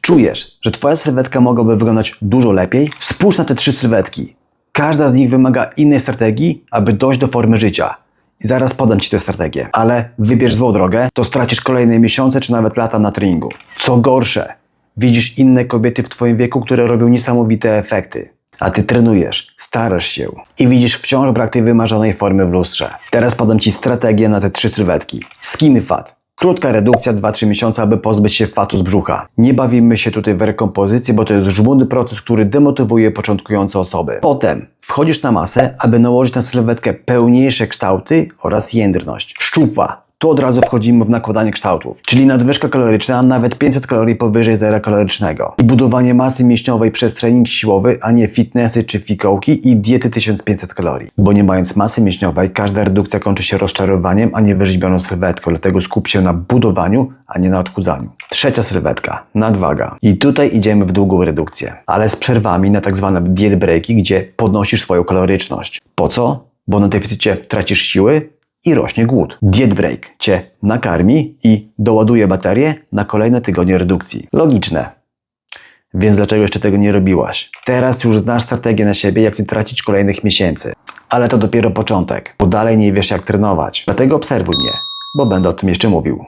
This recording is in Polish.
Czujesz, że twoja sylwetka mogłaby wyglądać dużo lepiej? Spójrz na te trzy sylwetki. Każda z nich wymaga innej strategii, aby dojść do formy życia. I zaraz podam Ci tę strategię. Ale wybierz złą drogę, to stracisz kolejne miesiące czy nawet lata na treningu. Co gorsze, widzisz inne kobiety w Twoim wieku, które robią niesamowite efekty. A Ty trenujesz, starasz się i widzisz wciąż brak tej wymarzonej formy w lustrze. Teraz podam Ci strategię na te trzy sylwetki. Skinny fat. Krótka redukcja 2-3 miesiące, aby pozbyć się fatu z brzucha. Nie bawimy się tutaj w rekompozycję, bo to jest żmudny proces, który demotywuje początkujące osoby. Potem wchodzisz na masę, aby nałożyć na sylwetkę pełniejsze kształty oraz jędrność. Szczupła. Tu od razu wchodzimy w nakładanie kształtów, czyli nadwyżka kaloryczna, nawet 500 kalorii powyżej zera kalorycznego. I budowanie masy mięśniowej przez trening siłowy, a nie fitnessy czy fikołki i diety 1500 kalorii. Bo nie mając masy mięśniowej, każda redukcja kończy się rozczarowaniem, a nie wyrzeźbioną sylwetką, dlatego skup się na budowaniu, a nie na odchudzaniu. Trzecia sylwetka, nadwaga. I tutaj idziemy w długą redukcję, ale z przerwami na tak zwane diet breaki, gdzie podnosisz swoją kaloryczność. Po co? Bo na deficycie tracisz siły, i rośnie głód. Diet break cię nakarmi i doładuje baterię na kolejne tygodnie redukcji. Logiczne. Więc dlaczego jeszcze tego nie robiłaś? Teraz już znasz strategię na siebie, jak nie tracić kolejnych miesięcy. Ale to dopiero początek, bo dalej nie wiesz jak trenować. Dlatego obserwuj mnie, bo będę o tym jeszcze mówił.